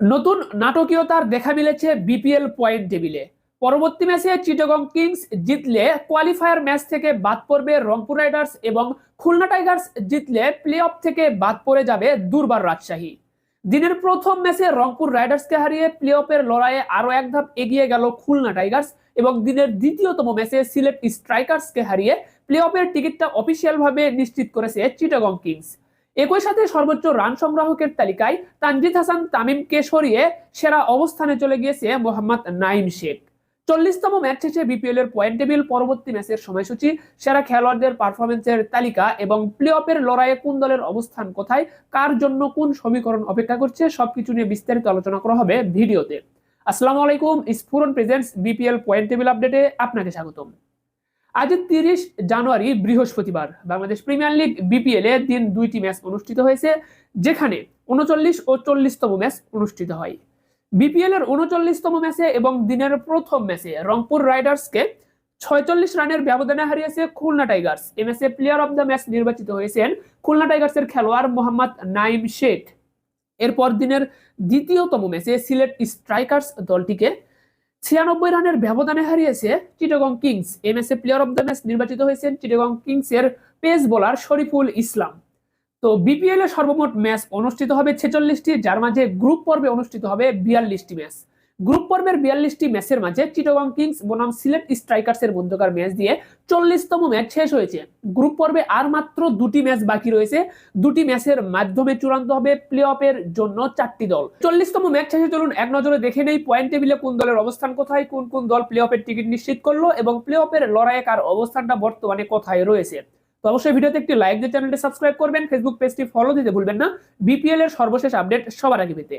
নতুন নাটকীয়তার দেখা মিলেছে বিপিএল পয়েন্ট টেবিলে। পরবর্তী ম্যাচে চিটাগং কিংস জিতলে কোয়ালিফায়ার ম্যাচ থেকে বাদ পড়বে রংপুর রাইডার্স এবং খুলনা টাইগার্স জিতলে প্লে অফ থেকে বাদ পড়ে যাবে দুর্বার রাজশাহী। দিনের প্রথম ম্যাচে রংপুর রাইডার্সকে হারিয়ে প্লে অফের লড়াইয়ে আরও এক ধাপ এগিয়ে গেল খুলনা টাইগার্স এবং দিনের দ্বিতীয়তম ম্যাচে সিলেট স্ট্রাইকার্সকে হারিয়ে প্লে অফের টিকিটটা অফিসিয়ালভাবে নিশ্চিত করেছে চিটাগং কিংস। একই সাথে সর্বোচ্চ রান সংগ্রাহকের তালিকায় তানজিদ হাসান তামিমকে সরিয়ে সেরা অবস্থানে চলে গিয়েছে মোহাম্মদ নাইম শেখ। চল্লিশতম ম্যাচ শেষে বিপিএল এর পয়েন্ট টেবিল পরবর্তী ম্যাচের সময়সূচি, সেরা খেলোয়াড়দের পারফরমেন্সের তালিকা এবং প্লে অফের লড়াইয়ে কোন দলের অবস্থান কোথায়, কার জন্য কোন সমীকরণ অপেক্ষা করছে, সবকিছু নিয়ে বিস্তারিত আলোচনা করা হবে ভিডিওতে। আসসালামু আলাইকুম Sphuran presents, BPL point table আপডেটে আপনাকে স্বাগতম। আজ তিরিশ জানুয়ারি বৃহস্পতিবার। বাংলাদেশ প্রিমিয়ার লিগ বিপিএল এ দিন দুইটি ম্যাচ অনুষ্ঠিত হয়েছে, যেখানে উনচল্লিশ ও চল্লিশতম ম্যাচ অনুষ্ঠিত হয়। বিপিএল এর উনচল্লিশতম ম্যাচে এবং দিনের প্রথম ম্যাচে রংপুর রাইডার্সকে ছয়চল্লিশ রানের ব্যবধানে হারিয়েছে খুলনা টাইগার্স। এ ম্যাচে প্লেয়ার অব দ্য ম্যাচ নির্বাচিত হয়েছেন খুলনা টাইগার্সের খেলোয়াড় মোহাম্মদ নাইম শেখ এরপর দিনের দ্বিতীয়তম ম্যাচে সিলেট স্ট্রাইকার্স দলটিকে ছিয়ানব্বই রানের ব্যবধানে হারিয়েছে Chittagong kings. M S A player of the match নির্বাচিত হয়েছেন চিটগং কিংস এর পেস বোলার শরীফুল ইসলাম। তো বিপিএল এ সর্বমোট ম্যাচ অনুষ্ঠিত হবে ছেচল্লিশটি, যার মাঝে গ্রুপ পর্বে অনুষ্ঠিত হবে বিয়াল্লিশটি ম্যাচ। গ্রুপ পর্বের বিয়াল্লিশটি ম্যাচের মাঝে চিটাগং কিংস বনাম সিলেট স্ট্রাইকার্স এর মধ্যকার ম্যাচ দিয়ে চল্লিশতম ম্যাচ শেষ হয়েছে। গ্রুপ পর্বে আর মাত্র দুটি ম্যাচ বাকি রয়েছে। দুটি ম্যাচের মাধ্যমে চূড়ান্ত হবে প্লে অফের জন্য চারটি দল। চল্লিশতম ম্যাচ শেষে চলুন এক নজরে দেখে নেই পয়েন্ট টেবিলে কোন দলের অবস্থান কোথায়, কোন কোন দল প্লে অফের টিকিট নিশ্চিত করল এবং প্লে অফের লড়াইয়ে কার অবস্থানটা বর্তমানে কোথায় রয়েছে। তো অবশ্যই ভিডিওতে একটি লাইক দিয়ে চ্যানেলটি সাবস্ক্রাইব করবেন, ফেসবুক পেজটি ফলো দিতে ভুলবেন না। বিপিএল এর সর্বশেষ আপডেট সবার আগে পেতে।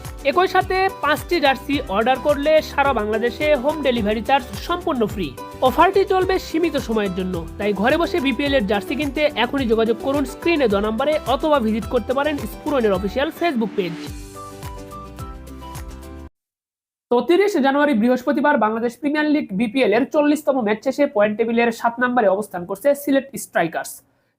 একই সাথে পাঁচটি জার্সি অর্ডার করলে সারা বাংলাদেশে হোম ডেলিভারি চার্জ সম্পূর্ণ ফ্রি। অফারটি চলবে সীমিত সময়ের জন্য, তাই ঘরে বসে বিপিএল এর জার্সি কিনতে এখনই যোগাযোগ করুন স্ক্রিনে দ নাম্বারে অথবা ভিজিট করতে পারেন স্পুরনের অফিসিয়াল ফেসবুক পেজ। তো তিরিশ জানুয়ারি বৃহস্পতিবার বাংলাদেশ প্রিমিয়ার লিগ বিপিএল এর চল্লিশতম ম্যাচ শেষে পয়েন্ট টেবিলের সাত নম্বরে অবস্থান করছে সিলেট স্ট্রাইকার্স।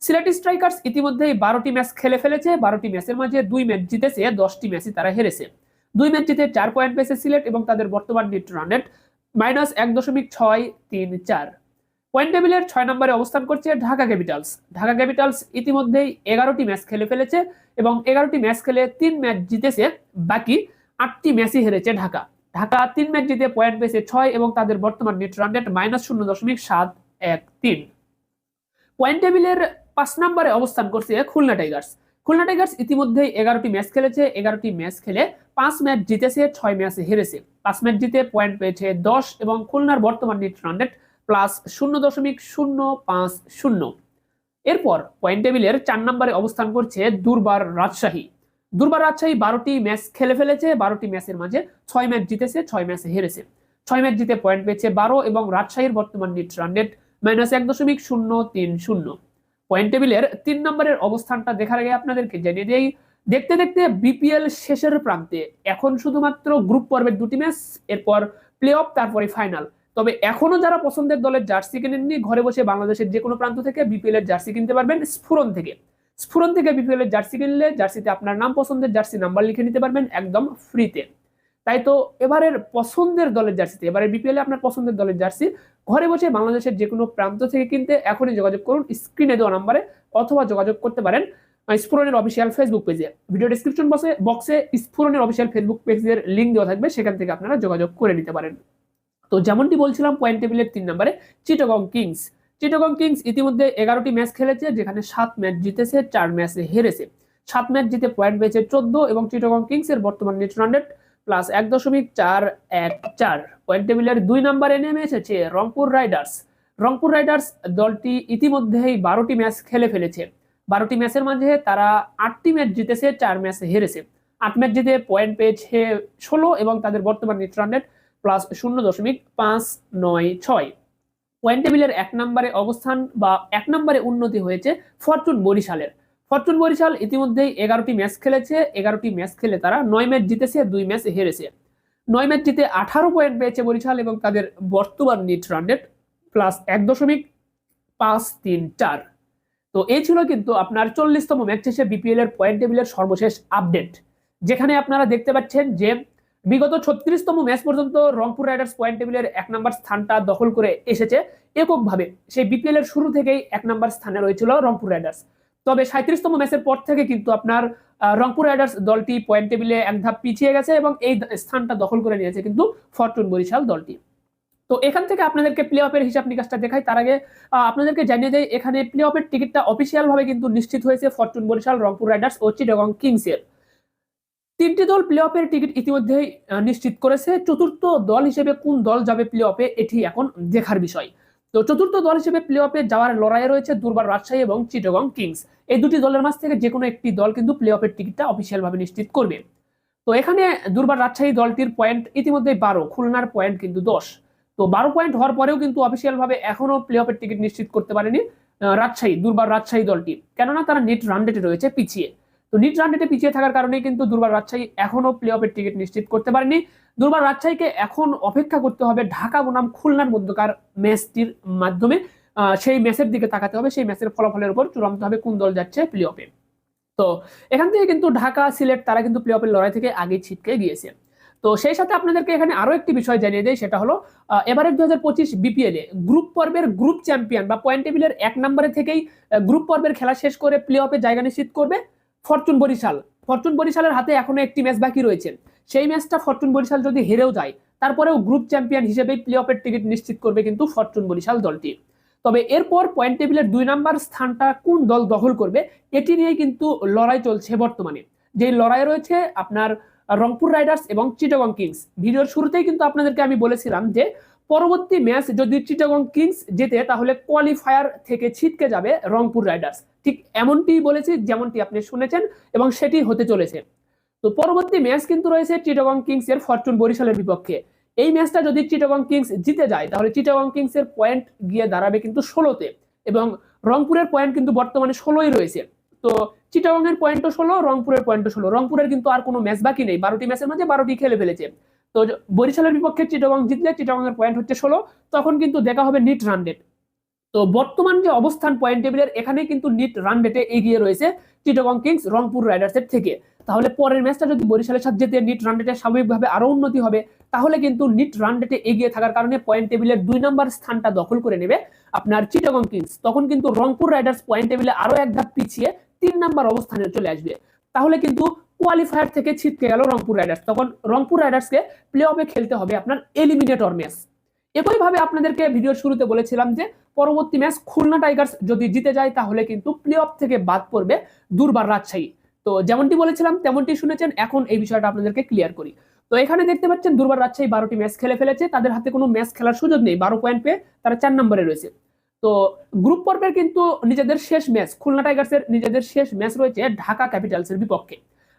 সিলেট স্ট্রাইকার্স ইতিমধ্যেই বারোটি ম্যাচ খেলে ফেলেছে, বারোটি ম্যাচের মাঝে দুই ম্যাচ জিতেছে, দশটি ম্যাচই তারা হেরেছে। দুই ম্যাচ জিতে চার পয়েন্ট পেয়েছে সিলেট এবং তাদের বর্তমান নেট রান রেট মাইনাস এক দশমিক ছয় তিন চার। পয়েন্ট টেবিলের ছয় নম্বরে অবস্থান করছে ঢাকা ক্যাপিটালস ঢাকা ক্যাপিটালস ইতিমধ্যেই এগারোটি ম্যাচ খেলে ফেলেছে এবং এগারোটি ম্যাচ খেলে তিন ম্যাচ জিতেছে, বাকি আটটি ম্যাচই হেরেছে ঢাকা। ঢাকা তিন ম্যাচ জিতে পয়েন্ট পেয়েছে ছয় এবং তাদের বর্তমান নেট রান রেট মাইনাস শূন্য দশমিক সাত এক তিন। পয়েন্ট টেবিলের পাঁচ নম্বরে অবস্থান করছে খুলনা টাইগার্স খুলনা টাইগার্স ইতিমধ্যেই এগারোটি ম্যাচ খেলেছে, এগারোটি ম্যাচ খেলে পাঁচ ম্যাচ জিতেছে, ছয় ম্যাচ হেরেছে। পাঁচ ম্যাচ জিতে পয়েন্ট পেয়েছে দশ এবং খুলনার বর্তমান নেট রান রেট প্লাস শূন্য দশমিক শূন্য পাঁচ শূন্য। এরপর পয়েন্ট টেবিলের চার নম্বরে অবস্থান করছে দুর্বার রাজশাহী। দুর্বার রাজশাহী বারোটি ম্যাচ খেলে ফেলেছে, বারোটি ম্যাচের মাঝে ছয় ম্যাচ জিতেছে, ছয় ম্যাচ হেরেছে। ছয় ম্যাচ জিতে পয়েন্ট পেয়েছে বারো এবং রাজশাহীর বর্তমান নেট রান রেট মাইনাস এক দশমিক শূন্য তিন শূন্য। পয়েন্ট টেবিলের তিন নম্বরের অবস্থানটা দেখার আগে আপনাদেরকে জানিয়ে দিই, দেখতে দেখতে বিপিএল শেষের প্রান্তে এখন শুধুমাত্র গ্রুপ পর্বের দুটি ম্যাচ এরপর প্লে অফ তারপরে ফাইনাল তবে এখনও যারা পছন্দের দলের জার্সি কিনেননি, ঘরে বসে বাংলাদেশের যে কোনো প্রান্ত থেকে বিপিএল এর জার্সি কিনতে পারবেন স্ফুরন থেকে। স্ফুরন থেকে বিপিএল এর জার্সি কিনলে জার্সিতে আপনার নাম, পছন্দের জার্সি নাম্বার লিখে নিতে পারবেন একদম ফ্রিতে তাই তো এবারের পছন্দের দলের জার্সিতে এবারে বিপিএল আপনার পছন্দের দলের জার্সি, ঘরে বসে বাংলাদেশের যে কোনো প্রান্ত থেকে কিনতে এখনই যোগাযোগ করুন, স্ক্রিনে দেওয়া নাম্বারে অথবা যোগাযোগ করতে পারেন স্ফুরনের অফিসিয়াল ফেসবুক পেজে ভিডিও ডিসক্রিপশন বক্সে বক্সে স্ফুরনের অফিসিয়াল ফেসবুক পেজের লিঙ্ক দেওয়া থাকবে, সেখান থেকে আপনারা যোগাযোগ করে নিতে পারেন। তো যেমনটি বলছিলাম পয়েন্ট টেবিলের তিন নম্বরে চিটগং কিংস চিটগং কিংস ইতিমধ্যে এগারোটি ম্যাচ খেলেছে, যেখানে সাত ম্যাচ জিতেছে, চার ম্যাচে হেরেছে। সাত ম্যাচ জিতে পয়েন্ট পেয়েছে চোদ্দ এবং চিটগং কিংস এর বর্তমান নেট রান রেট প্লাস এক দশমিক চার এক চার। পয়েন্ট টেবিলের দুই নম্বরে নেমে এসেছে রংপুর রাইডার্স রংপুর রাইডার্স দলটি ইতিমধ্যেই বারোটি ম্যাচ খেলে ফেলেছে। বারোটি ম্যাচের মাঝে তারা আটটি ম্যাচ জিতেছে, চার ম্যাচ হেরেছে। আট ম্যাচ জিতে পয়েন্ট পেয়েছে ষোলো এবং তাদের বর্তমান নেট রান রেট প্লাস শূন্য দশমিক পাঁচ নয় ছয়। পয়েন্ট টেবিলের এক নম্বরে অবস্থান বা এক নম্বরে উন্নতি হয়েছে ফরচুন বরিশালের। ফরচুন বরিশাল ইতিমধ্যেই এগারোটি ম্যাচ খেলেছে। এগারোটি ম্যাচ খেলে তারা নয় ম্যাচ জিতেছে, দুই ম্যাচ হেরেছে। নয় ম্যাচ জিতে আঠারো পয়েন্ট পেয়েছে বরিশাল এবং তাদের বর্তমান নিট রান রেট প্লাস এক দশমিক পাঁচ তিন চার। তো এই ছিল কিন্তু আপনার চল্লিশতম ম্যাচ শেষে বিপিএল এর পয়েন্ট টেবিলের সর্বশেষ আপডেট যেখানে আপনারা দেখতে পাচ্ছেন যে বিগত ছত্রিশতম ম্যাচ পর্যন্ত রংপুর রাইডার্স পয়েন্ট টেবিলের এক নম্বর স্থানটা দখল করে এসেছে। এককভাবে সেই বিপিএল এর শুরু থেকেই এক নম্বর স্থানে রয়েছিল রংপুর রাইডার্স। তবে সাঁত্রিশতম ম্যাচের পর থেকে কিন্তু আপনার রংপুর রাইডার্স দলটি পয়েন্ট টেবিলে এক ধাপ পিছিয়ে গেছে এবং এই স্থানটা দখল করে নিয়েছে কিন্তু ফরচুন বরিশাল দলটি। তো এখান থেকে আপনাদেরকে প্লে অফের হিসাব নিকাশটা দেখাই। তার আগে আপনাদেরকে জানিয়ে দেয় এখানে প্লে অফের টিকিটটা অফিসিয়াল ভাবে কিন্তু নিশ্চিত হয়েছে ফরচুন বরিশাল, রংপুর রাইডার্স ও চিটাগং কিংসের। তিনটি দল প্লে অফের টিকিট ইতিমধ্যেই নিশ্চিত করেছে। চতুর্থ দল হিসেবে কোন দল যাবে প্লে অফে এটি এখন দেখার বিষয়। তো চতুর্থ দল হিসেবে প্লে অফে যাওয়ার লড়াইয়ে রয়েছে দুর্বার রাজশাহী এবং চিটগং কিংস। এই দুটি দলের মাঝ থেকে যে কোনো একটি দল কিন্তু প্লে অফের টিকিটটা অফিসিয়াল ভাবে নিশ্চিত করবে। তো এখানে দুর্বার রাজশাহী দলটির পয়েন্ট ইতিমধ্যে বারো, খুলনার পয়েন্ট কিন্তু দশ। তো বারো পয়েন্ট হওয়ার পরেও কিন্তু অফিসিয়াল ভাবে এখনও প্লে অফের টিকিট নিশ্চিত করতে পারেনি রাজশাহী, দুর্বার রাজশাহী দলটি। কেননা তারা নেট রান রেটে রয়েছে পিছিয়ে। তো নিট রান রেটে পিছিয়ে থাকার কারণে কিন্তু দুর্বার রাজশাহী এখনও প্লে অফের টিকিট নিশ্চিত করতে পারেনি। দুর্বার রাজশাহীকে এখন অপেক্ষা করতে হবে ঢাকা বনাম খুলনার মধ্যকার ম্যাচটির মাধ্যমে। সেই ম্যাচের দিকে তাকাতে হবে, সেই ম্যাচের ফলাফলের উপর চূড়ান্ত হবে কোন দল যাচ্ছে প্লে অফে তো এখান থেকে কিন্তু ঢাকা, সিলেট, তারা কিন্তু প্লে অফের লড়াই থেকে আগে ছিটকে গিয়েছে। তো সেই সাথে আপনাদেরকে এখানে আরও একটি বিষয় জানিয়ে দেয় সেটা হলো এবারের দু হাজার পঁচিশ বিপিএল গ্রুপ পর্বের গ্রুপ চ্যাম্পিয়ন বা পয়েন্ট টেবিলের এক নম্বরে থেকেই গ্রুপ পর্বের খেলা শেষ করে প্লে অফে জায়গা নিশ্চিত করবে ফরচুন বরিশাল। ফরচুন বরিশালের হাতে এখনও একটি ম্যাচ বাকি রয়েছে। সেই ম্যাচটা ফরচুন বরিশাল যদি হেরেও যায়, তারপরেও গ্রুপ চ্যাম্পিয়ন হিসেবেই প্লে অফের টিকিট নিশ্চিত করবে কিন্তু ফরচুন বরিশাল দলটি। তবে এরপর পয়েন্ট টেবিলের দুই নাম্বার স্থানটা কোন দল দখল করবে, এটি নিয়ে কিন্তু লড়াই চলছে বর্তমানে। যে লড়াই রয়েছে আপনার রংপুর রাইডার্স এবং চিটাগং কিংস। ভিডিওর শুরুতেই কিন্তু আপনাদেরকে আমি বলেছিলাম যে, পরবর্তী ম্যাচ যদি চিটাগং কিংস জেতে, তাহলে কোয়ালিফায়ার থেকে ছিটকে যাবে রংপুর রাইডার্স। ঠিক এমনটি বলেছি, যেমনটি আপনি শুনেছেন এবং সেটি হতে চলেছে। তো পরবর্তী ম্যাচ কিন্তু রয়েছে চিটাগং কিংস এর ফরচুন বরিশালের বিপক্ষে। এই ম্যাচটা যদি চিটাগং কিংস জিতে যায়, তাহলে চিটাগং কিংস এর পয়েন্ট গিয়ে দাঁড়াবে কিন্তু ষোলোতে এবং রংপুরের পয়েন্ট কিন্তু বর্তমানে ষোলোই রয়েছে। তো চিটাগং এর পয়েন্টও ষোলো, রংপুরের পয়েন্টও ষোলো। রংপুরের কিন্তু আর কোনো ম্যাচ বাকি নেই, বারোটি ম্যাচের মাঝে বারোটি খেলে ফেলেছে। তো বরিশালের বিপক্ষে চিটাগং জিতলে চিটাগং এর পয়েন্ট হচ্ছে ষোলো, তখন কিন্তু দেখা হবে নিট রান রেট তো বর্তমান যে অবস্থান পয়েন্ট টেবিলের এখানে কিন্তু নিট রান রেটে এগিয়ে রয়েছে চিটাগং কিংস রংপুর রাইডার্সের থেকে। তাহলে পরের ম্যাচটা যদি বরিশালের সাথে যেতে নিট রান রেটে স্বাভাবিকভাবে আরও উন্নতি হবে, তাহলে কিন্তু নিট রান রেটে এগিয়ে থাকার কারণে পয়েন্ট টেবিলের দুই নম্বর স্থানটা দখল করে নেবে আপনার চিটাগং কিংস তখন কিন্তু রংপুর রাইডার্স পয়েন্ট টেবিলে আরও এক ধাপ পিছিয়ে তিন নম্বর অবস্থানে চলে আসবে। তাহলে কিন্তু কোয়ালিফায়ার থেকে ছিটকে গেল রংপুর রাইডার্স তখন রংপুর রাইডার্সকে প্লে অফে খেলতে হবে আপনার এলিমিনেটর ম্যাচ একইভাবে আপনাদেরকে ভিডিওর শুরুতে বলেছিলাম যে, পরবর্তী ম্যাচ খুলনা টাইগার্স যদি জিতে যায়, তাহলে কিন্তু প্লে অফ থেকে বাদ পড়বে দুর্বার রাজশাহী। তো যেমনটি বলেছিলাম, তেমনটি শুনেছেন। এখন এই বিষয়টা আপনাদেরকে ক্লিয়ার করি। তো এখানে দেখতে পাচ্ছেন, দুর্বার রাজশাহী বারোটি ম্যাচ খেলে ফেলেছে। তাদের হাতে কোনো ম্যাচ খেলার সুযোগ নেই। বারো পয়েন্ট পেয়ে তারা চার নম্বরে রয়েছে। তো গ্রুপ পর্বের কিন্তু নিজেদের শেষ ম্যাচ খুলনা টাইগার্সের নিজেদের শেষ ম্যাচ রয়েছে ঢাকা ক্যাপিটালসের বিপক্ষে।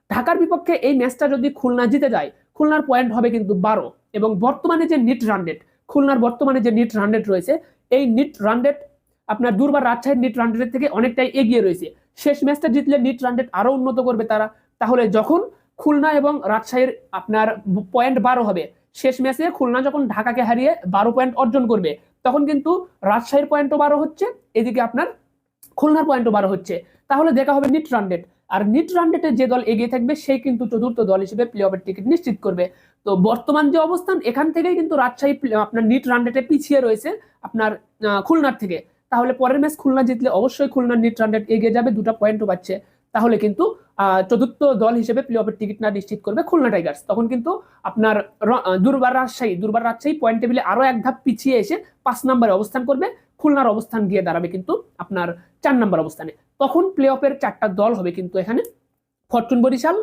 ঢাকার বিপক্ষে এই ম্যাচটা যদি খুলনা জিতে যায়, খুলনার পয়েন্ট হবে কিন্তু বারো। এবং বর্তমানে যে নিট রান রেট খুলনার বর্তমানে যে নিট রান রেট রয়েছে, এই নিট রান রেট আপনার দুর্বার রাজশাহীর নিট রান রেটের থেকে অনেকটাই এগিয়ে রয়েছে। শেষ ম্যাচটা জিতলে নিট রান রেট আরও উন্নত করবে তারা। তাহলে যখন খুলনা এবং রাজশাহীর আপনার পয়েন্ট বারো হবে, শেষ ম্যাচে খুলনা যখন ঢাকাকে হারিয়ে বারো পয়েন্ট অর্জন করবে, তখন কিন্তু রাজশাহীর পয়েন্টও বারো হচ্ছে, এদিকে আপনার খুলনার পয়েন্টও বারো হচ্ছে। তাহলে দেখা হবে নিট রান রেট আর নিট রান রেটে যে দল এগিয়ে থাকবে, সেই কিন্তু চতুর্থ দল হিসেবে প্লে অফের টিকিট নিশ্চিত করবে। তো বর্তমান যে অবস্থান, এখান থেকেই কিন্তু রাজশাহী আপনার নিট রান রেটে পিছিয়ে রয়েছে আপনার খুলনার থেকে। তাহলে পরের ম্যাচ খুলনা জিতলে অবশ্যই খুলনা নিট রান রেট এগিয়ে যাবে, দুটো পয়েন্টও পাচ্ছে। তাহলে কিন্তু চতুর্থ দল হিসেবে প্লে অফের টিকিট না নিশ্চিত করবে খুলনা টাইগার্স তখন কিন্তু আপনার দুর্বার রাজশাহী দুর্বার রাজশাহী পয়েন্ট টেবিলে আরও এক ধাপ পিছিয়ে এসে পাঁচ নম্বরে অবস্থান করবে। খুলনার অবস্থান গিয়ে দাঁড়াবে কিন্তু আপনার চার নম্বর অবস্থানে। তখন প্লে অফের চারটা দল হবে কিন্তু এখানে fortune Barishal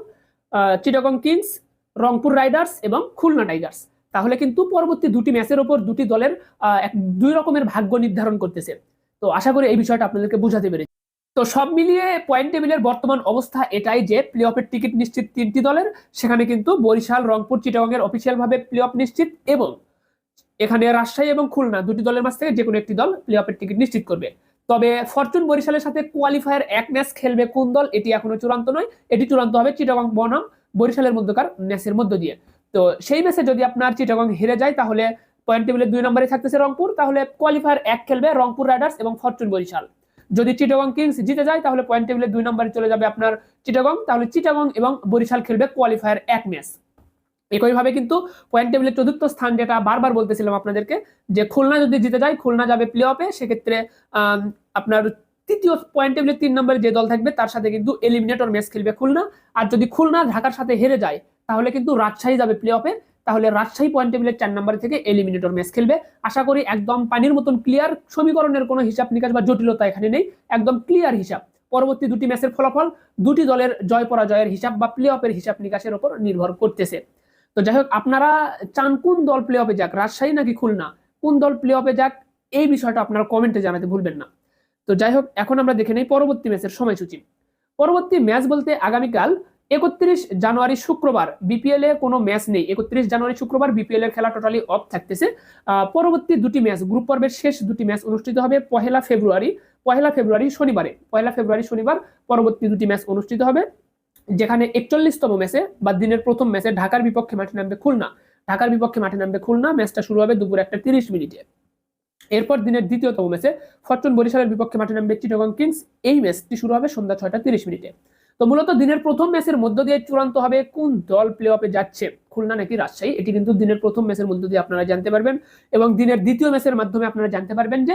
Chittagong kings, Rangpur riders এবং খুলনা টাইগার্স। তাহলে কিন্তু পরবর্তী দুটি ম্যাচের ওপর দুটি দলের দুই রকমের ভাগ্য নির্ধারণ করতেছে। তো আশা করি এই বিষয়টা আপনাদেরকে বোঝাতে পেরেছি। তো সব মিলিয়ে পয়েন্ট টেবিলের বর্তমান অবস্থা এটাই যে প্লে অফের টিকিট নিশ্চিত তিনটি দলের, সেখানে কিন্তু বরিশাল, রংপুর, চিটাগং এর অফিসিয়াল ভাবে প্লে অফ নিশ্চিত এবং এখানে রাজশাহী এবং খুলনা দুটি দলের মাঝ থেকে যে কোনো একটি দল প্লে অফের টিকিট নিশ্চিত করবে। তবে ফরচুন বরিশালের সাথে কোয়ালিফায়ার এক ম্যাচ খেলবে কোন দল, এটি এখনও চূড়ান্ত নয়। এটি চূড়ান্ত হবে চিটাগং, বনাম, বরিশালের মধ্যকার ম্যাচের মধ্য দিয়ে। তো সেই ম্যাচে যদি আপনার চিটাগং হেরে যায় তাহলে পয়েন্ট টেবিলে দুই নম্বরে থাকতেছে রংপুর, তাহলে কোয়ালিফায়ার এক খেলবে রংপুর রাইডার্স এবং ফরচুন বরিশাল। যদি চিটাগং কিংস জিতে যায়, তাহলে পয়েন্ট টেবিলে দুই নম্বরে চলে যাবে আপনার চিটাগং তাহলে চিটাগং এবং বরিশাল খেলবে কোয়ালিফায়ার এক ম্যাচ একইভাবে কিন্তু পয়েন্ট টেবিলের চতুর্থ স্থান যেটা বারবার বলতেছিলাম আপনাদেরকে, যে খুলনা যদি জিতে যায়, খুলনা যাবে প্লে অফে সেক্ষেত্রে আপনার তৃতীয় পয়েন্ট টেবিলে তিন নম্বরে যে দল থাকবে, তার সাথে কিন্তু এলিমিনেটর ম্যাচ খেলবে খুলনা। আর যদি খুলনা ঢাকার সাথে হেরে যায়, তাহলে কিন্তু রাজশাহী যাবে প্লে অফে তাহলে রাজশাহী পয়েন্ট টেবিলের চার নম্বরে থেকে এলিমিনেটর ম্যাচ খেলবে। আশা করি একদম পানির মতন ক্লিয়ার সমীকরণের কোনো হিসাব নিকাশ বা জটিলতা এখানে নেই। একদম ক্লিয়ার হিসাব। পরবর্তী দুটি ম্যাচের ফলাফল দুটি দলের জয় পরাজয়ের হিসাব বা প্লে অফের হিসাব নিকাশের উপর নির্ভর করতেছে। তো যাই হোক, আপনারা চান কোন দল প্লে অফে যাক, রাজশাহী নাকি খুলনা? কোন দল প্লে অফে যাক, এই বিষয়টা আপনারা কমেন্টে জানাতে ভুলবেন না। তো যাই হোক, এখন আমরা দেখে নেই পরবর্তী ম্যাচের সময়সূচি। পরবর্তী ম্যাচ বলতে আগামীকাল একত্রিশ জানুয়ারি শুক্রবার বিপিএল এ কোনো ম্যাচ নেই। একত্রিশ জানুয়ারি শুক্রবার বিপিএল এর খেলা টোটালি অফ থাকতেছে। পরবর্তী দুটি ম্যাচ গ্রুপ পর্বের শেষ দুটি ম্যাচ অনুষ্ঠিত হবে পহেলা ফেব্রুয়ারি পহেলা ফেব্রুয়ারি শনিবারে। পহেলা ফেব্রুয়ারি শনিবার পরবর্তী দুটি ম্যাচ অনুষ্ঠিত হবে, যেখানে একচল্লিশতম ম্যাচে বা দিনের প্রথম ম্যাচে ঢাকার বিপক্ষে মাঠে নামবে খুলনা। ঢাকার বিপক্ষে মাঠে নামবে খুলনা। ম্যাচটা শুরু হবে দুপুর একটা তিরিশ মিনিটে। এরপর দিনের দ্বিতীয়তম ম্যাচে ফরচুন বরিশালের বিপক্ষে মাঠে নামবে চিটাগং কিংস। এই ম্যাচটি শুরু হবে সন্ধ্যা ছয়টা তিরিশ মিনিটে। তো মূলত দিনের প্রথম ম্যাচের মধ্য দিয়ে চূড়ান্ত হবে কোন দল প্লে অফে যাচ্ছে? খুলনা নাকি রাজশাহী? এটি কিন্তু দিনের প্রথম ম্যাচের মধ্য দিয়ে আপনারা জানতে পারবেন এবং দিনের দ্বিতীয় ম্যাচের মাধ্যমে আপনারা জানতে পারবেন যে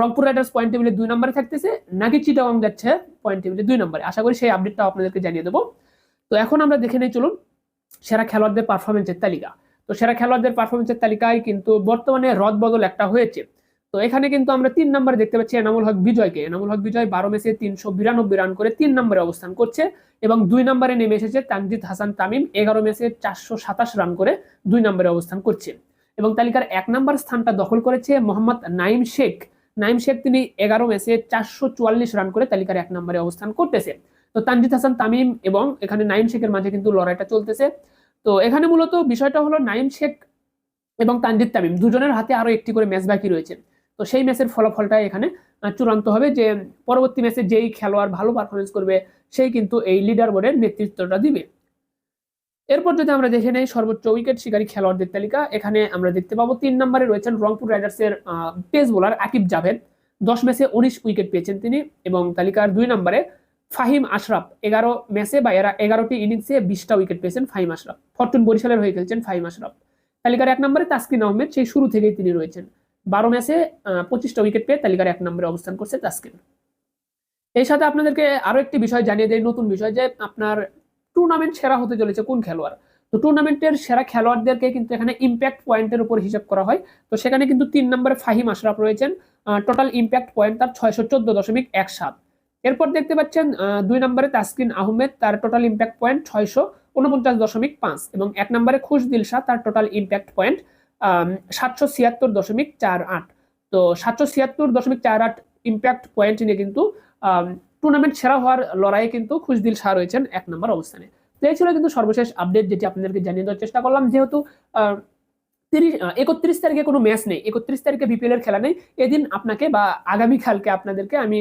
রংপুর রাইডার্স পয়েন্ট টেবিলে দুই নম্বরে থাকতেছে, নাকি চিটাগং যাচ্ছে পয়েন্ট টেবিলে দুই নম্বরে। আশা করি সেই আপডেটটাও আপনাদেরকে জানিয়ে দেবো। তো এখন আমরা দেখে নিই, চলুন, সেরা খেলোয়াড়দের পারফরমেন্সের তালিকা। তো সেরা খেলোয়াড়দের পারফরমেন্সের তালিকায় কিন্তু বর্তমানে রদ বদল একটা হয়েছে। তো এখানে কিন্তু আমরা তিন নম্বরে দেখতে পাচ্ছি এনামুল হক বিজয়কে। এনামুল হক বিজয় বারো ম্যাচে তিনশো বিরানব্বই রান করে তিন নম্বরে অবস্থান করছে এবং দুই নম্বরে নেমে এসেছে তানজিদ হাসান তামিম, এগারো ম্যাচে চারশো সাতাশ রান করে দুই নম্বরে অবস্থান করছে। এবং তালিকার এক নম্বর স্থানটা দখল করেছে মোহাম্মদ নাইম শেখ। নাইম শেখ তিনি এগারো ম্যাচে চারশো চুয়াল্লিশ রান করে তালিকার এক নম্বরে অবস্থান করতেছে। তো তানজিদ হাসান তামিম এবং এখানে নাইম শেখের মাঝে কিন্তু লড়াইটা চলতেছে। তো এখানে মূলত বিষয়টা হলো নাইম শেখ এবং তানজিদ তামিম দুজনের হাতে আরও একটি করে ম্যাচ বাকি রয়েছে। তো সেই ম্যাচের ফলাফলটা এখানে চূড়ান্ত হবে যে, পরবর্তী ম্যাচে যেই খেলোয়াড় ভালো পারফরমেন্স করবে, সেই কিন্তু এই লিডার বোর্ডের নেতৃত্বটা দিবে। এরপর যদি আমরা দেখে নেই, সর্বোচ্চ উইকেট শিকারী খেলোয়াড়দের তালিকা, এখানে আমরা দেখতে পাবো তিন নম্বরে রয়েছেন রংপুর রাইডার্সের পেস বোলার আকিব জাভেদ। দশ ম্যাচে উনিশ উইকেট পেয়েছেন তিনি এবং তালিকার দুই নম্বরে ফাহিম আশরাফ। এগারো ম্যাচে বা এরা এগারোটি ইনিংসে বিশটা উইকেট পেয়েছেন ফাহিম আশরাফ। ফরচুন বরিশালের হয়ে খেলছেন ফাহিম আশরাফ। তালিকার এক নম্বরে তাসকিন আহমেদ, সেই শুরু থেকেই তিনি রয়েছেন। বারো ম্যাচে পঁচিশটা উইকেট পেয়ে তালিকার এক নম্বরে অবস্থান করছে তাসকিন। এই সাথে আপনাদেরকে আরও একটি বিষয় জানিয়ে দেয় নতুন বিষয় যে আপনার টুর্নামেন্ট সেরা হতে চলেছে কোন খেলোয়াড়? তো টুর্নামেন্টের সেরা খেলোয়াড়দেরকে কিন্তু এখানে ইম্প্যাক্ট পয়েন্টের উপর হিসাব করা হয়। তো সেখানে কিন্তু তিন নম্বরে ফাহিম আশরাফ রয়েছেন। টোটাল ইম্প্যাক্ট পয়েন্ট তার ছয়শো চোদ্দ দশমিক এক সাত। এরপর দেখতে পাচ্ছেন দুই নম্বরে তাসকিন আহমেদ, তার টোটাল ইম্প্যাক্ট পয়েন্ট ছয়শো উনপঞ্চাশ দশমিক পাঁচ এবং এক নম্বরে খুশ দিলশা তার টোটাল ইম্প্যাক্ট পয়েন্ট সাতশো ছিয়াত্তর দশমিক চার আট। তো সাতশো ছিয়াত্তর দশমিক চার আট ইম্প্যাক্ট পয়েন্ট নিয়ে কিন্তু টুর্নামেন্ট সেরা হওয়ার লড়াইয়ে কিন্তু খুশদিল শাহ রয়েছেন এক নম্বর অবস্থানে। তো এই ছিল কিন্তু সর্বশেষ আপডেট যেটি আপনাদেরকে জানিয়ে দেওয়ার চেষ্টা করলাম। যেহেতু তিরিশ একত্রিশ তারিখে কোনো ম্যাচ নেই, একত্রিশ তারিখে বিপিএল এর খেলা নেই, এদিন আপনাকে বা আগামীকালকে আপনাদেরকে আমি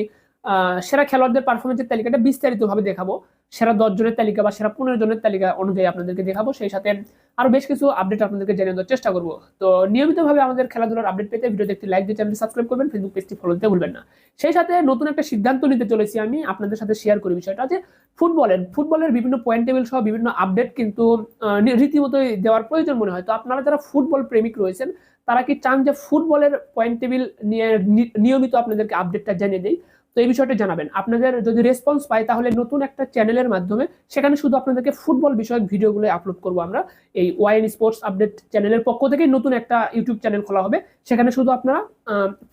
সেরা খেলোয়াড়দের পারফরমেন্সের তালিকাটা বিস্তারিতভাবে দেখাবো। সেরা দশ জনের তালিকা বা সেরা পনেরো জনের তালিকা অনুযায়ী আপনাদেরকে দেখাবো। সেই সাথে আরও বেশ কিছু আপডেট আপনাদেরকে জানিয়ে দেওয়ার চেষ্টা করব। তো নিয়মিতভাবে আমাদের খেলাধুলার আপডেট পেতে ভিডিওতে একটি লাইক দিয়ে সাবস্ক্রাইব করবেন ফেসবুক পেজটি ফলো দিতে ভুলবেন না। সেই সাথে নতুন একটা সিদ্ধান্ত নিতে চলেছি আমি। আপনাদের সাথে শেয়ার করি বিষয়টা যে ফুটবলের ফুটবলের বিভিন্ন পয়েন্ট টেবিল সহ বিভিন্ন আপডেট কিন্তু রীতিমতোই দেওয়ার প্রয়োজন মনে হয়। তো আপনারা যারা ফুটবল প্রেমিক রয়েছেন, তারা কি চান যে ফুটবলের পয়েন্ট টেবিল নিয়ে নিয়মিত আপনাদেরকে আপডেটটা জানিয়ে দেই? তো এই বিষয়টা জানাবেন। আপনাদের যদি রেসপন্স পাই, তাহলে নতুন একটা চ্যানেলের মাধ্যমে সেখানে শুধু আপনাদেরকে ফুটবল বিষয়ক ভিডিওগুলো আপলোড করব আমরা। এই ওয়াইন স্পোর্টস আপডেট চ্যানেলের পক্ষ থেকে নতুন একটা ইউটিউব চ্যানেল খোলা হবে। সেখানে শুধু আপনারা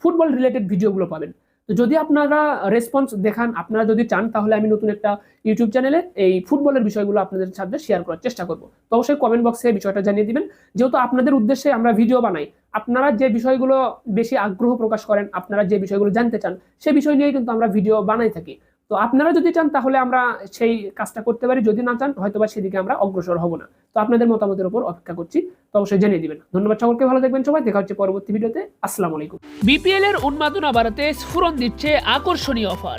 ফুটবল রিলেটেড ভিডিওগুলো পাবেন। তো যদি আপনারা রেসপন্স দেখান, আপনারা যদি চান, তাহলে আমি নতুন একটা ইউটিউব চ্যানেলে এই ফুটবলের বিষয়গুলো আপনাদের সাথে শেয়ার করার চেষ্টা করব। তো অবশ্যই কমেন্ট বক্সে বিষয়টা জানিয়ে দিবেন। যেহেতু আপনাদের উদ্দেশ্যে আমরা ভিডিও বানাই, আপনারা যে বিষয়গুলো বেশি আগ্রহ প্রকাশ করেন, আপনারা যে বিষয়গুলো জানতে চান, সে বিষয় নিয়ে কিন্তু আমরা ভিডিও বানাই থাকি। তো আপনারা যদি চান, তাহলে আমরা সেই কাজটা করতে পারি। যদি না চান হয়তো বা সেদিকে আমরা অগ্রসর হব না। তো আপনাদের মতামতের উপর অপেক্ষা করছি। তো অবশ্যই জানিয়ে দিবেন ধন্যবাদ সকলকে। ভালো দেখবেন সবাই। দেখা হচ্ছে পরবর্তী ভিডিওতে। আসসালামু আলাইকুম। বিপিএল এর উন্মাদনা বাড়াতে স্ফুরন দিচ্ছে আকর্ষণীয় অফার।